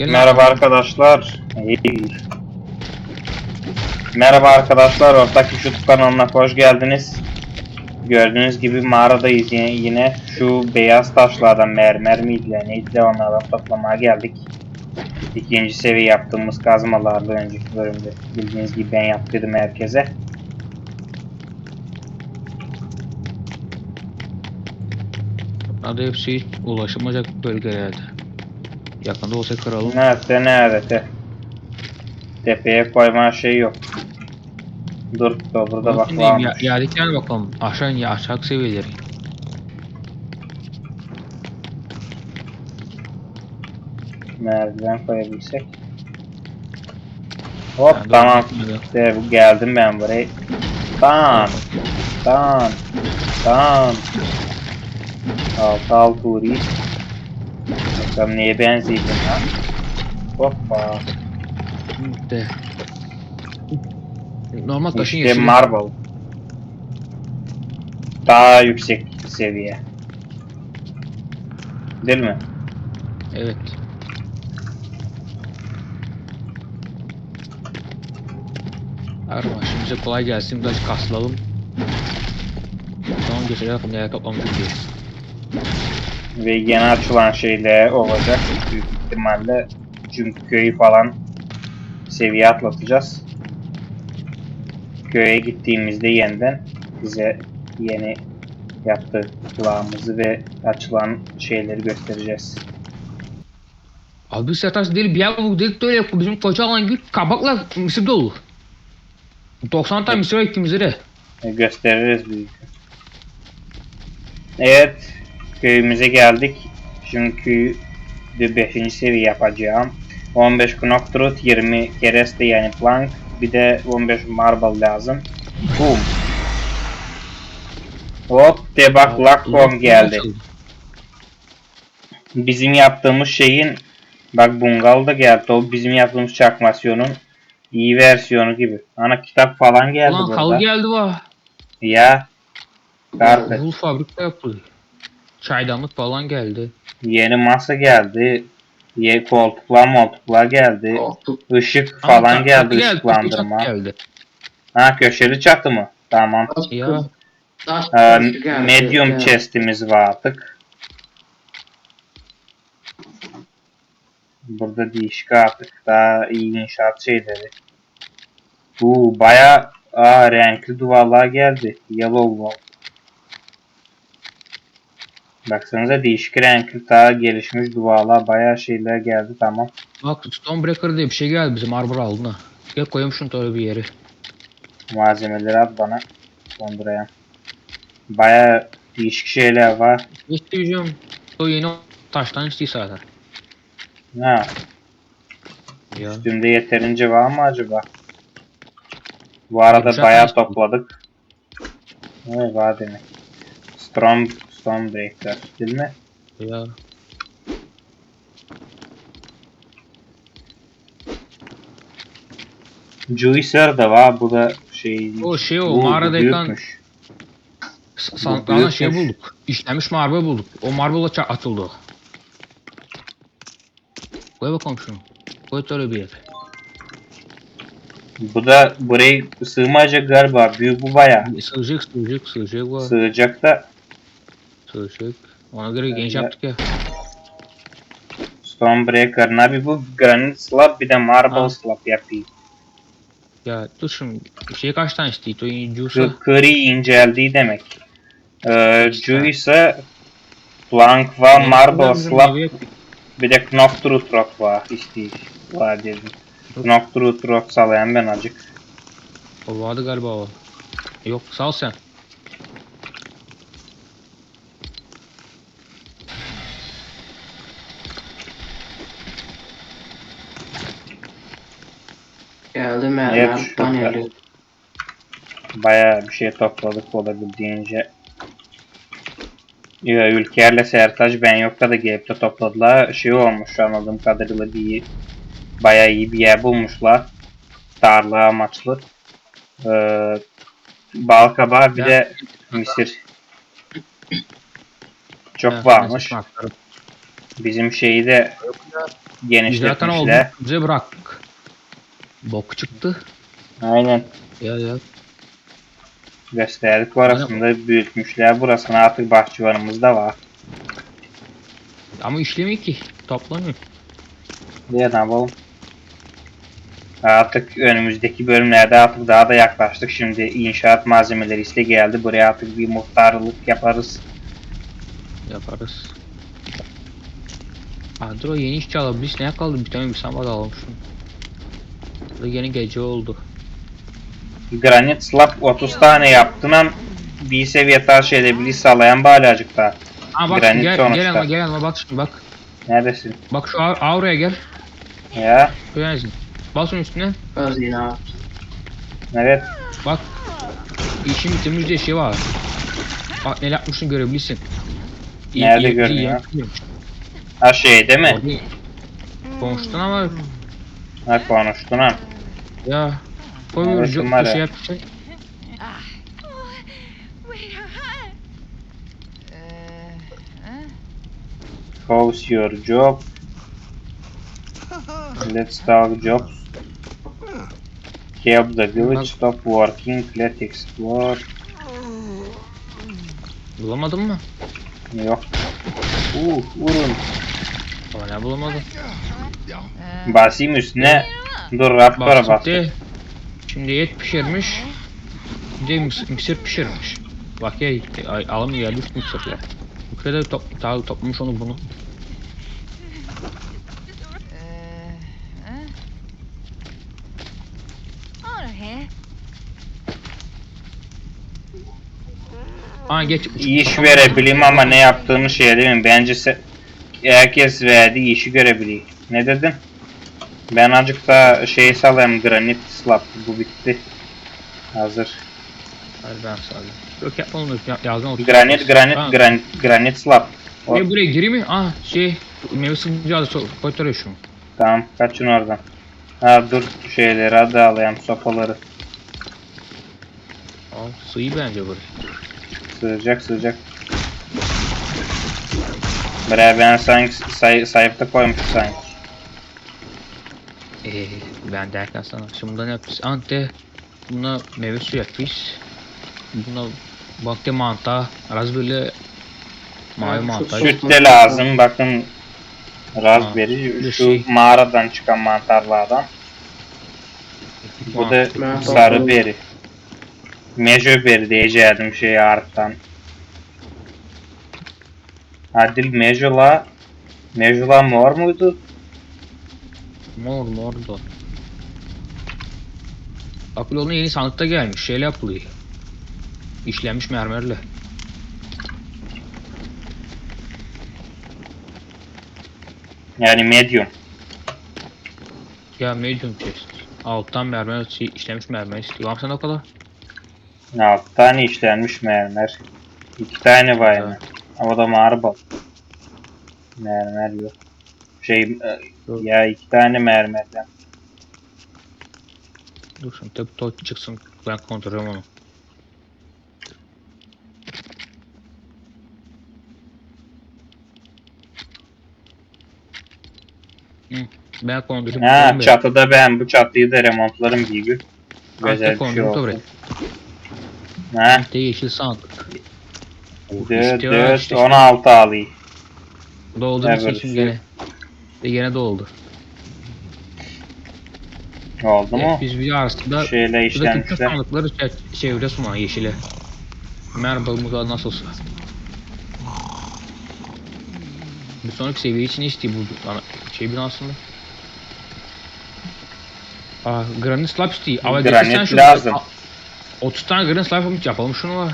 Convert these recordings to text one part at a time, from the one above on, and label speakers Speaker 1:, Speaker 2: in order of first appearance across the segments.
Speaker 1: Gelin
Speaker 2: Merhaba arkadaşlar. Merhaba arkadaşlar. Ortak YouTube kanalına hoş geldiniz. Gördüğünüz gibi mağaradayız yine. yine. Şu beyaz taşlardan mermer miydi neydi onlardan toplamaya geldik. İkinci seviye yaptığımız kazmalarla önceki bölümde. Bildiğiniz gibi ben yaptırdım herkese.
Speaker 1: Adı hepsi ulaşılmayacak bölgelerde. Yakında olsa kıralım.
Speaker 2: Nerede nerede? Tepeye koyma şey yok. Dur dur burada bak
Speaker 1: ya,
Speaker 2: varmış.
Speaker 1: yerdeki gel bakalım. Aşağı in aşağı seviyeleri.
Speaker 2: Merdiven koyabilsek. Hop
Speaker 1: Yani
Speaker 2: tamam. İşte geldim ben buraya. Tan. Tan. Tan. Altı altı uğrayayım. Bakalım neye benzeydim ha. Hoppa.
Speaker 1: De. Normal taşın
Speaker 2: İşte
Speaker 1: yeşili.
Speaker 2: marble. Daha yüksek seviye. Değil mi?
Speaker 1: Evet. Arma şimdi kolay gelsin. Biraz kaslalım. Tamam gösterelim neler toplamışız diye.
Speaker 2: Ve yeni açılan şeyler olacak büyük ihtimalle. Çünkü köyü falan seviye atlatacağız. Köye gittiğimizde yeniden bize yeni yaptıklarımızı ve açılan şeyleri göstereceğiz.
Speaker 1: Abi sertaç değil bir yer bulduk dedik de öyle yapıyor. Bizim koca alan gibi kabakla mısır dolu. 90 tane mısır ektim de.
Speaker 2: E, gösteririz büyük. Evet, köyümüze geldik. Şimdi köyü 5. seviye yapacağım. 15 knoktrut, 20 kereste yani plank, bir de 15 marble lazım. Boom. Hop de bak Lackom geldi. Bizim yaptığımız şeyin bak bungal da geldi. O bizim yaptığımız çakmasyonun iyi versiyonu gibi. Ana kitap falan geldi
Speaker 1: Ulan
Speaker 2: burada.
Speaker 1: kal geldi va.
Speaker 2: Ya. Carpet.
Speaker 1: Bul fabrika yapıldı. Çaydanlık falan geldi.
Speaker 2: Yeni masa geldi. Yeni koltuklar moltuklar geldi.
Speaker 3: Koltuk.
Speaker 2: Işık falan
Speaker 1: çatı
Speaker 2: geldi,
Speaker 1: geldi,
Speaker 2: ışıklandırma.
Speaker 1: geldi.
Speaker 2: Ha köşeli çatı mı? Tamam.
Speaker 1: Ya.
Speaker 2: Ee, medium
Speaker 3: geldi.
Speaker 2: chest'imiz var artık. Burada değişik artık daha iyi inşaat şeyleri. Bu baya aa, renkli duvarlar geldi. Yellow wall. Baksanıza değişik renkli daha gelişmiş duvarlar baya şeyler geldi tamam.
Speaker 1: Bak Stonebreaker diye bir şey geldi bizim Arbor aldığına. Gel koyayım şunu öyle bir yere.
Speaker 2: Malzemeleri at bana. Dondurayım. Baya değişik şeyler var.
Speaker 1: Ne isteyeceğim? O yeni taştan istiyor zaten.
Speaker 2: Ha,
Speaker 1: Ya.
Speaker 2: üstümde yeterince var mı acaba? Bu arada
Speaker 1: Yumuşak
Speaker 2: bayağı topladık. Evet var demek. Storm, Stormbreaker değil mi?
Speaker 1: Ya.
Speaker 2: Juicer da var. Bu da şey...
Speaker 1: O şey o mağaradayken sandıklardan şey bulduk. İşlenmiş marble bulduk. O marble'la ça- atıldı. Koy bakalım şunu. Koy öyle bir yere.
Speaker 2: Bu da burayı sığmayacak galiba. Büyük bu bayağı.
Speaker 1: Sığacak sığacak sığacak var.
Speaker 2: Sığacak da
Speaker 1: Sığacak. Ona göre genç
Speaker 2: Ya-
Speaker 1: yaptık ya.
Speaker 2: Stormbreaker. Nabi bu granite slab bir de marble
Speaker 1: Ha.
Speaker 2: slab yapayım.
Speaker 1: Ya dur şimdi şey kaç tane istiyor? O.
Speaker 2: Şu kri inceldiği demek. Ee, Ju ise plank var, marble slab bir de rock var. İşte var dedim. Knoktrut rock salayan ben acık.
Speaker 1: O vardı galiba o. Yok sal sen.
Speaker 3: Geldi
Speaker 2: Evet,
Speaker 3: mermer
Speaker 2: şu-
Speaker 3: paneli.
Speaker 2: Bayağı bir şey topladık olabildiğince. Ya, Ülker'le Sertaç ben yokta da gelip de topladılar. Şey olmuş anladığım kadarıyla bir bayağı iyi bir yer bulmuşlar. Tarla amaçlı. Ee, bal kabağı bir
Speaker 1: Ya.
Speaker 2: de mısır. Çok
Speaker 1: Ha,
Speaker 2: varmış. Bizim şeyi de
Speaker 1: ya. Biz zaten
Speaker 2: genişletmişler.
Speaker 1: oldu. Bize bıraktık. Bok çıktı.
Speaker 2: Aynen.
Speaker 1: Ya ya.
Speaker 2: Gösterdik orasında büyütmüşler. Burasına artık bahçıvanımız da var.
Speaker 1: Ama işlemiyor ki. Toplamıyor.
Speaker 2: Ne yapalım? Artık önümüzdeki bölümlerde artık daha da yaklaştık. Şimdi inşaat malzemeleri iste geldi. Buraya artık bir muhtarlık yaparız.
Speaker 1: Yaparız. Aa, dur o yeni işçi alabiliriz. Ne kaldı? Bir tane bir samba da alalım şunu. Burada yeni gece oldu.
Speaker 2: Granit slab 30 tane yaptım hem bir seviye taş edebilir sağlayan balacık daha.
Speaker 1: Aa bak
Speaker 2: Granit
Speaker 1: gel,
Speaker 2: sonuçta.
Speaker 1: gel yanıma gel yanıma bak şimdi bak.
Speaker 2: Neredesin?
Speaker 1: Bak şu av- auraya gel.
Speaker 2: Ya
Speaker 1: Öğrensin. Bas onun üstüne.
Speaker 3: Hazine abi.
Speaker 2: evet.
Speaker 1: Bak. İşin bitirmiş diye şey var. Bak ne yapmışsın görebilirsin. İyi-
Speaker 2: Nerede
Speaker 1: iyi- iyi
Speaker 2: görünüyor?
Speaker 1: yapıyormuş.
Speaker 2: Ha şey değil mi?
Speaker 1: Konuştun ama
Speaker 2: Ha konuştun ha.
Speaker 1: Ya koy
Speaker 2: Evet,
Speaker 1: evet,
Speaker 2: numara.
Speaker 1: şey
Speaker 4: huh?
Speaker 2: How's your job? Let's talk jobs. Help the village stop working. Let's explore.
Speaker 1: Bulamadın mı?
Speaker 2: Yok. Uh, vurun.
Speaker 1: Ama ne bulamadın?
Speaker 2: Basayım üstüne. Dur raptora
Speaker 1: Bak şimdi, şimdi et pişirmiş. Mısır, mısır pişirmiş. Bak ya alım geldi üst. Bu kadar top, daha toplamış onu bunu. Aa geç.
Speaker 2: İş verebileyim ama ne yaptığını şey değil mi? Bence herkes verdiği işi görebiliyor. Ne dedin? Ben azıcık da şey salayım granit slab. Bu bitti. Hazır.
Speaker 1: Hayır ben sadece. Yok yapma onu ya- yazdan otur.
Speaker 2: Granit, granit, granit, granit slab. O-
Speaker 1: Ne buraya gireyim mi? Ah şey meyve sıkıncı adı koytarıyor şunu.
Speaker 2: Tamam kaçın oradan. Ha dur şeyleri hadi alayım sopaları.
Speaker 1: Aa sığıyı bence buraya.
Speaker 2: Sığacak sığacak. Buraya ben sanki say sayıpta koymuş sanki.
Speaker 1: Eee ben derken sana. Şimdi bundan yapacağız. Ante buna meyve suyu yapacağız. Buna bakte mantar, raspberry, mavi
Speaker 3: çok-
Speaker 2: Süt de lazım bakın. Raspberry şu
Speaker 1: şey.
Speaker 2: mağaradan çıkan mantarlardan. Bu da sarı beri. Mejo beri diyeceğim şey arttan. Adil Mejola Mejola mor muydu?
Speaker 1: Mor mor da. Apollo'nun yeni sandıkta gelmiş. Şeyle yapılıyor. İşlenmiş mermerle.
Speaker 2: Yani medium.
Speaker 1: Ya medium chest. Alttan mermer işlenmiş mermer istiyor. Sende o kadar?
Speaker 2: 6 tane işlenmiş mermer. 2 tane var.
Speaker 1: Evet.
Speaker 2: O da marble. Mermer yok. Şey e,
Speaker 1: Yok.
Speaker 2: ya 2 tane mermerden.
Speaker 1: Dur şimdi tabi toy çıksın. Ben kontrol edeyim onu. Hı, ben kontrol edeyim.
Speaker 2: Ha çatıda ben bu çatıyı da remontlarım gibi. Güzel bir şey oldu. Ha
Speaker 1: De yeşil sandık.
Speaker 2: 4
Speaker 1: istiyor,
Speaker 2: 4
Speaker 1: işte-
Speaker 2: 16 alayım.
Speaker 1: Doldu
Speaker 2: Evet,
Speaker 1: gene? De gene doldu.
Speaker 2: Oldu mu?
Speaker 1: Evet, biz bir arasında
Speaker 2: Şeyle
Speaker 1: buradaki bütün
Speaker 2: işlenmişler.
Speaker 1: sandıkları çe- çevireceğiz sonra yeşile. Merhaba bu nasılsa. Bir sonraki seviye için ne istiyor bu ana- şey binasında? Aa, granit slab istiyor. Ama
Speaker 2: Granit
Speaker 1: getirsen şunu-
Speaker 2: lazım.
Speaker 1: A- 30 tane granit slab yapmış yapalım şunu var.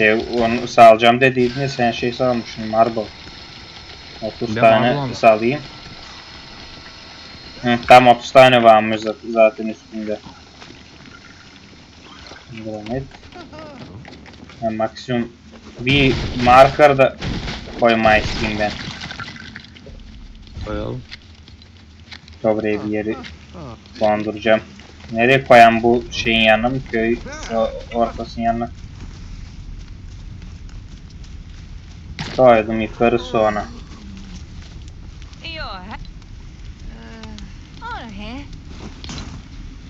Speaker 2: E, onu salacağım dediydin ya sen şey salmışsın marble. 30
Speaker 1: Ben
Speaker 2: tane salayım. Hı, tam 30 tane varmış zat- zaten üstünde. Granit. Ha, maksimum bir marker da koymayı isteyeyim ben.
Speaker 1: Koyalım.
Speaker 2: Buraya bir yeri konduracağım. Nereye koyayım bu şeyin yanına mı? Köy ortasının yanına. Koydum yukarı sonra.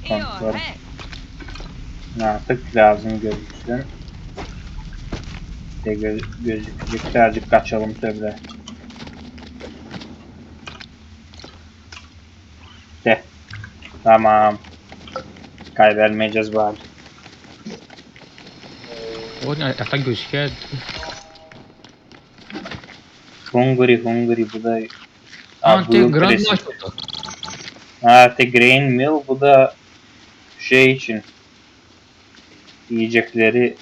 Speaker 2: Kontrol.
Speaker 4: ahead.
Speaker 2: Artık lazım gözüksün. De göz, gözükecek. Birazcık kaçalım tabi. De. Tamam. Kaybetmeyeceğiz bari.
Speaker 1: O ne yatak gözüküyor.
Speaker 2: Hungry hungry bu da
Speaker 1: Ante
Speaker 2: Blue
Speaker 1: Grand. Knight oldu.
Speaker 2: Ha, the grain mill bu da şey için yiyecekleri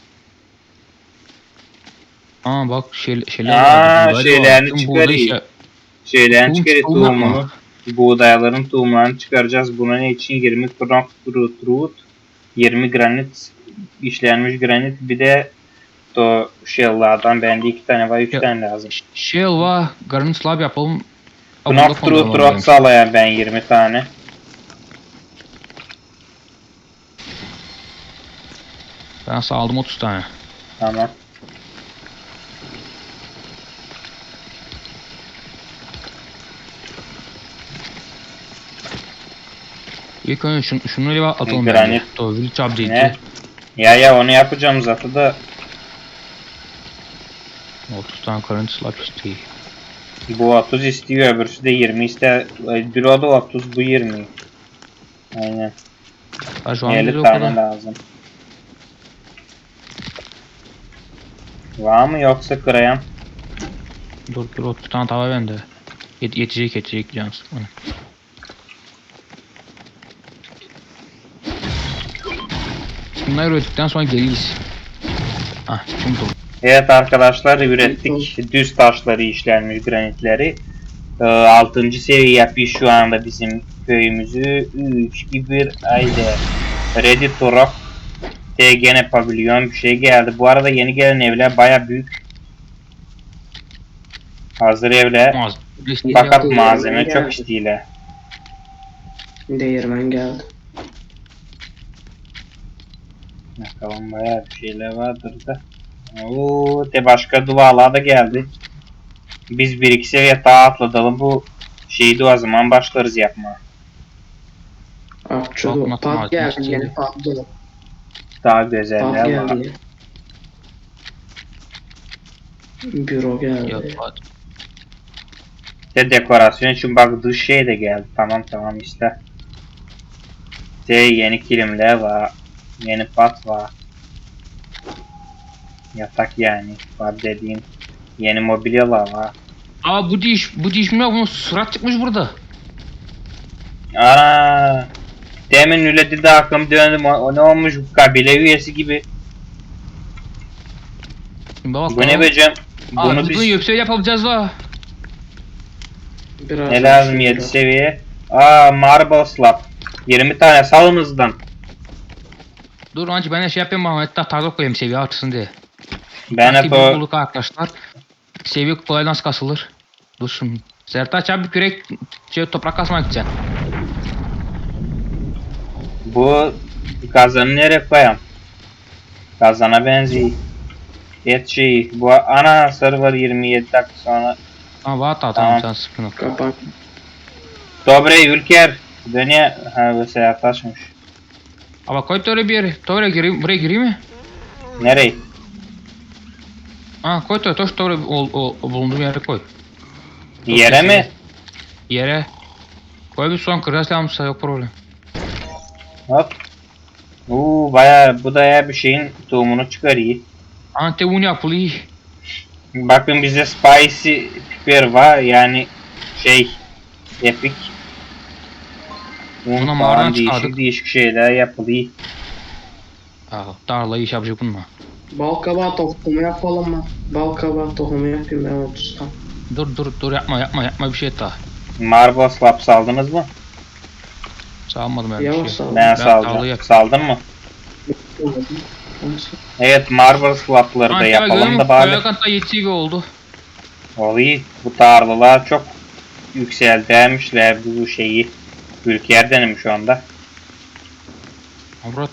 Speaker 1: Aa bak şey, şeyler
Speaker 2: Aa, şeylerini çıkarıyor.
Speaker 1: buğday şey-
Speaker 2: şeylerin
Speaker 1: Tohum-
Speaker 2: çıkarıyor tohumunu. Buğdayların tohumlarını çıkaracağız. Buna ne için 20 kronk root, 20 granit işlenmiş granit bir de o shell'lardan bende iki tane var, üç
Speaker 1: Ya-
Speaker 2: tane lazım.
Speaker 1: Şey var. Garın slab yapalım.
Speaker 2: Sağlayan ben 20 tane.
Speaker 1: Ben saldım 30 tane.
Speaker 2: Tamam.
Speaker 1: İlk önce şun, şunları bir atalım
Speaker 2: Granit.
Speaker 1: To village update'i.
Speaker 2: Ne? Ya ya onu yapacağım zaten da
Speaker 1: 30 tane current slab isteği.
Speaker 2: bu 30 istiyor öbürsü de 20 ister. Bir o da 30 bu 20. Aynen.
Speaker 1: Ha şu an
Speaker 2: 50
Speaker 1: bile o
Speaker 2: tane
Speaker 1: kadar.
Speaker 2: lazım. Var mı yoksa kırayam?
Speaker 1: Dur dur 30 tane tava bende. Yet yetecek yetecek can sıkmanı. Bunları ürettikten sonra geliyiz. Ah şimdi.
Speaker 2: Evet arkadaşlar ürettik. Düz taşları işlenmiş granitleri. 6. seviye yapıyor şu anda bizim köyümüzü. 3, 2, 1 haydi. Ready to rock. TGN pavilyon bir şey geldi. Bu arada yeni gelen evler baya büyük. Hazır evler.
Speaker 1: Olmaz.
Speaker 2: Fakat
Speaker 3: Yok,
Speaker 2: malzeme
Speaker 3: geldi.
Speaker 2: çok istiyle.
Speaker 3: Değirmen geldi.
Speaker 2: Bakalım bayağı bir şeyler vardır da. Oo, de başka dualar da geldi. Biz bir iki seviye daha atlatalım. Bu şeyi de o zaman başlarız yapmaya.
Speaker 1: Bakma,
Speaker 3: pat geldi
Speaker 1: işte.
Speaker 3: yeni pat
Speaker 2: Daha
Speaker 3: Pat
Speaker 2: güzeller var.
Speaker 3: geldi. Büro geldi.
Speaker 1: Yok.
Speaker 2: De dekorasyon için bak dış şey de geldi. Tamam tamam işte. De yeni kilimler var. Yeni pat var. Yatak yani. Var dediğim. Yeni mobilyalar var.
Speaker 1: Aa bu diş bu diş mi ya? Bunun surat çıkmış burada.
Speaker 2: Ana. Demin öyle dedi aklım döndü. O, o ne olmuş kabile üyesi gibi.
Speaker 1: Şimdi bak.
Speaker 2: Bu ne becem?
Speaker 1: Aa,
Speaker 2: Bunu
Speaker 1: biz
Speaker 2: biz
Speaker 1: bunu yüksek yapacağız la.
Speaker 3: Biraz
Speaker 2: ne lazım 7 seviye? Aa marble slab. 20 tane salımızdan.
Speaker 1: Dur önce ben de şey yapayım ama hatta tarla koyayım seviye artsın diye.
Speaker 2: Ben hep o
Speaker 1: bulduk arkadaşlar. Seviye kolay nasıl kasılır? Dur şimdi. Sertaç abi kürek şey, toprak kasmak için.
Speaker 2: Bu kazanı nereye koyayım? Kazana benziyor. Et şeyi. Bu ana server 27 dakika sonra.
Speaker 1: Tamam var tamam,
Speaker 2: Tamam.
Speaker 1: sen sıkın ol.
Speaker 3: Kapak.
Speaker 2: Dobre Ülker. Dönüyor. Ha bu yaklaşmış.
Speaker 1: Ama koy oraya bir yere. Oraya gireyim, buraya gireyim mi?
Speaker 2: Nereye?
Speaker 1: Ha koy oraya, toş oraya o, o, o bulunduğum yere koy.
Speaker 2: Yere mi?
Speaker 1: Yere. Koy bir son kırası almışsa yok problem.
Speaker 2: Hop. Uuu baya bu da ya bir şeyin tohumunu çıkarıyor.
Speaker 1: Ante un yapılıyor.
Speaker 2: Bakın bize spicy piper var yani şey epic. Un
Speaker 1: Buna
Speaker 2: falan
Speaker 1: mağaradan
Speaker 2: değişik
Speaker 1: çıkardık.
Speaker 2: değişik şeyler yapılıyor.
Speaker 1: Aa, tarlayı iş yapacak bununla.
Speaker 3: Bal kabağı tohumu yapalım mı? Bal kabağı tohumu yapayım ben 30 tane.
Speaker 1: Dur dur dur yapma yapma yapma bir şey daha.
Speaker 2: Marble slab saldınız mı?
Speaker 1: Salmadım ben bir şey.
Speaker 3: sal.
Speaker 2: Ben,
Speaker 1: tarlayı
Speaker 2: saldım.
Speaker 1: yap-
Speaker 2: Saldın mı? Evet marble slabları da yapalım da
Speaker 1: bari.
Speaker 2: bari.
Speaker 1: Kanta yetişi oldu.
Speaker 2: Oluyor. Bu tarlalar çok yükseldi demişler bu şeyi. Ülker denim şu anda.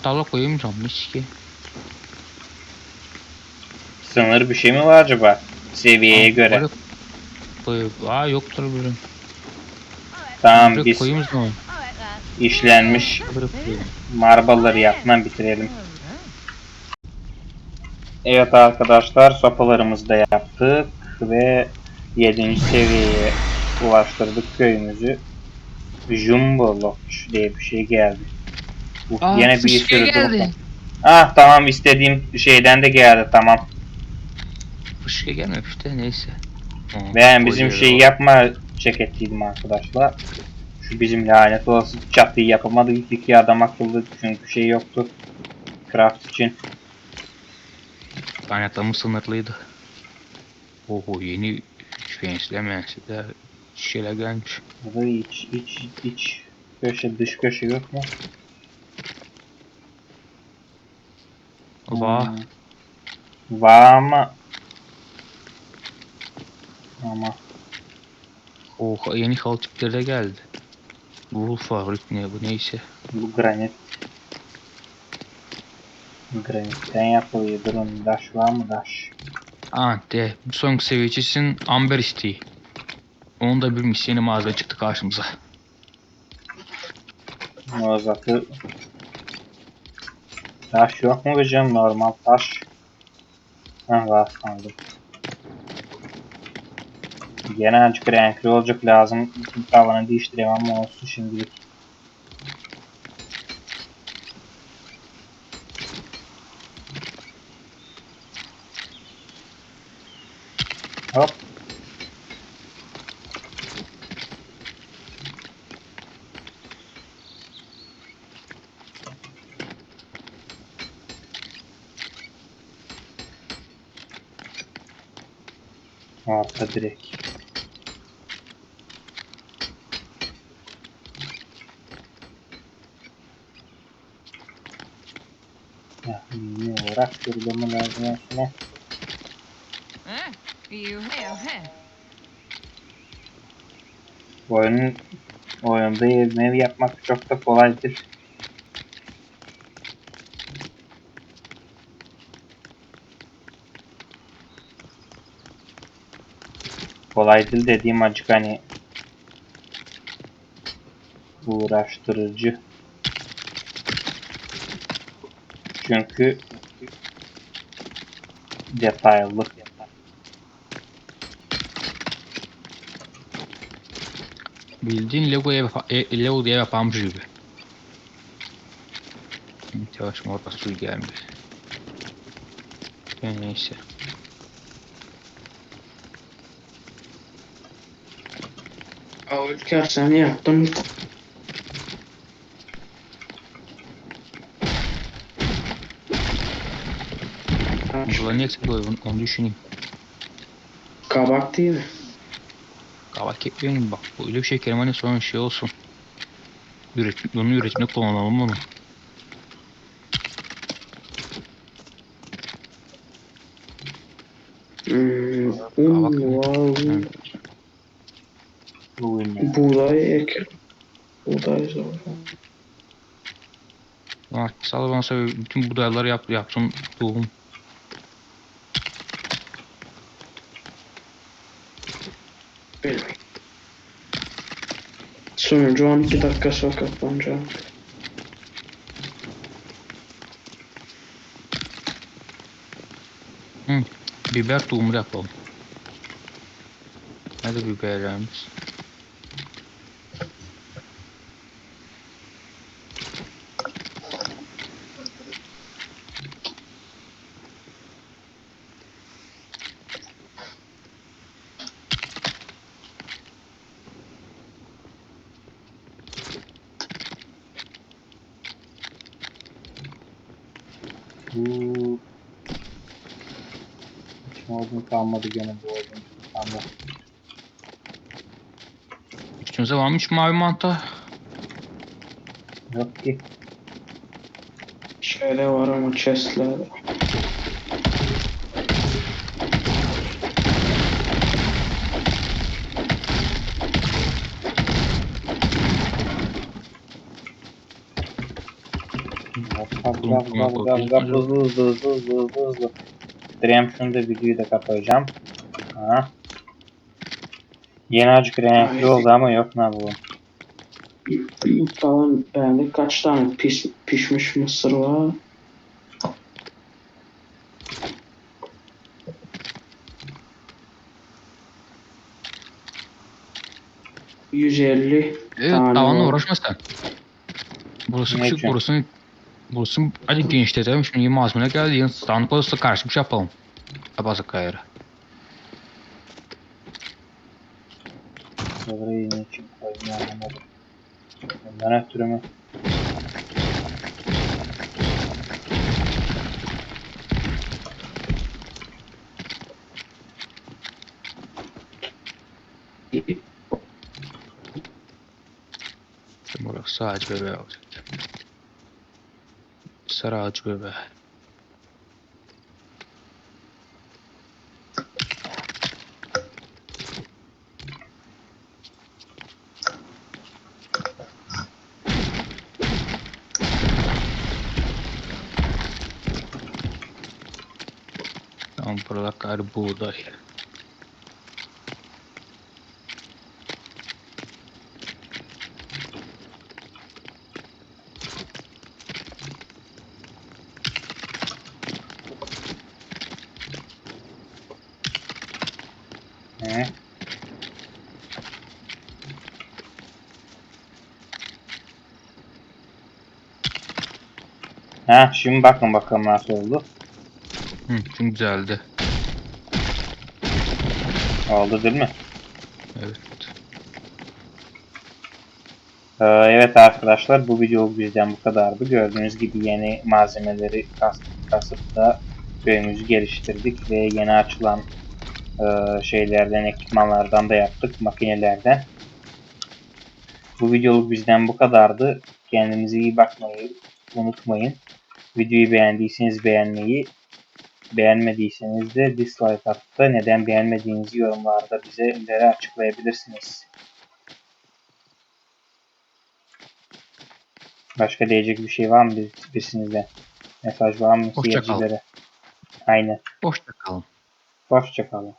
Speaker 1: Tarla koyayım canım mis ki.
Speaker 2: Sınır bir şey mi var acaba? Seviyeye göre.
Speaker 1: Koy. Aa yoktur böyle.
Speaker 2: Tamam
Speaker 1: Buraya
Speaker 2: biz
Speaker 1: koyayım
Speaker 2: işlenmiş marbalları yapma bitirelim. Evet arkadaşlar sopalarımızı da yaptık ve 7. seviyeye ulaştırdık köyümüzü. Jumbo Lodge diye bir şey geldi. Bu
Speaker 1: Aa,
Speaker 2: yine bir
Speaker 1: fışkı
Speaker 2: sürü
Speaker 1: geldi.
Speaker 2: dur- Ah tamam istediğim şeyden de geldi tamam.
Speaker 1: Fışkı gelmemiş de neyse.
Speaker 2: Ben bizim şeyi yapma ceketiydim arkadaşlar. Şu bizim lanet olası çatıyı yapamadık. İki adam akıllı çünkü şey yoktu. Craft için.
Speaker 1: Kaynaklarımız sınırlıydı. Oho yeni fensleme de şeyler gelmiş.
Speaker 2: Burada iç, iç, iç köşe, dış köşe yok mu?
Speaker 1: Va.
Speaker 2: Hmm. Var ama ama
Speaker 1: Oha yeni hal tipleri de geldi. Wolf var ne bu neyse.
Speaker 2: bu granit granitten yapılıyor. Durun daş var mı daş?
Speaker 1: Aa de bu son seviyecisin Amber isteği. Onu da bilmiş yeni mağaza çıktı karşımıza.
Speaker 2: O zatı Taş yok mu hocam? Normal taş. Heh var sandım. Gene azıcık renkli olacak lazım. Tavanı değiştireyim ama olsun şimdilik. Hop. Orta direkt. Ya
Speaker 4: Ah, you have, huh?
Speaker 2: Oyunun oyunda ev yapmak çok da kolaydır. Kolay değil dediğim acık hani uğraştırıcı. Çünkü detaylı.
Speaker 1: Bildiğin Lego ev, e, Lego diye yapanmış gibi. Yavaş mı orada su gelmiş. Ya neyse.
Speaker 3: Aa Ülker sen yaptın.
Speaker 1: Burada ne eksik oluyor onu, onu düşüneyim.
Speaker 3: Kabak değil mi?
Speaker 1: Kavak ekmeğinin bak bu öyle bir şey Kerem hani sonra şey olsun. Üretim, onun üretiminde kullanalım onu.
Speaker 3: Hmm,
Speaker 1: Kabak
Speaker 3: un var.
Speaker 2: Oyunu.
Speaker 3: Buğday eker. Buğday zor.
Speaker 1: Bak sağ bana söyle bütün budayları yap, yapsın tohum.
Speaker 3: Sonucu 12 dakika sonra kapanacak.
Speaker 1: Biber tohumu yapalım. Hadi biberlerimiz.
Speaker 2: Bu hiç modun kalmadı gene bu oyun. Tamam.
Speaker 1: Üstünüze varmış mavi manta.
Speaker 2: Yok ki.
Speaker 3: Şöyle var ama chestler.
Speaker 2: Gaz gaz gaz gaz gaz hızlı hızlı hızlı hızlı hızlı şunu da videoyu da kapayacağım. Ha. Yeni acık renkli oldu ama yok ne bu.
Speaker 3: Kalan bende kaç tane pis, pişmiş mısır var? Yüz elli
Speaker 1: Evet,
Speaker 3: tane
Speaker 1: tavanla uğraşma sen. Burası
Speaker 2: Ne
Speaker 1: küçük,
Speaker 2: için?
Speaker 1: burası burası hadi genişletelim. Şimdi malzeme geldi. Yine stanlık olursa karşı bir şey yapalım. Kapası kayarı.
Speaker 2: Burayı yine için koydum anlamadım. Bundan ötürü mü?
Speaker 1: Şimdi burası ağaç bebeği olacak. Sarı ağaç bebeği. Tamam burada kar buğday.
Speaker 2: Ha şimdi bakın bakalım nasıl oldu.
Speaker 1: Hı, şimdi düzeldi.
Speaker 2: Oldu değil mi?
Speaker 1: Evet.
Speaker 2: Ee, evet arkadaşlar bu video bizden bu kadardı. Gördüğünüz gibi yeni malzemeleri kas, kasıp da köyümüzü geliştirdik ve yeni açılan e, şeylerden, ekipmanlardan da yaptık, makinelerden. Bu videoluk bizden bu kadardı. Kendinize iyi bakmayı unutmayın. Videoyu beğendiyseniz beğenmeyi, beğenmediyseniz de dislike atıp da neden beğenmediğinizi yorumlarda bize açıklayabilirsiniz. Başka diyecek bir şey var mı bir- birsinizde? Mesaj var mı
Speaker 1: Hoşça?
Speaker 2: Aynen.
Speaker 1: Hoşça kalın.
Speaker 2: Hoşçakalın.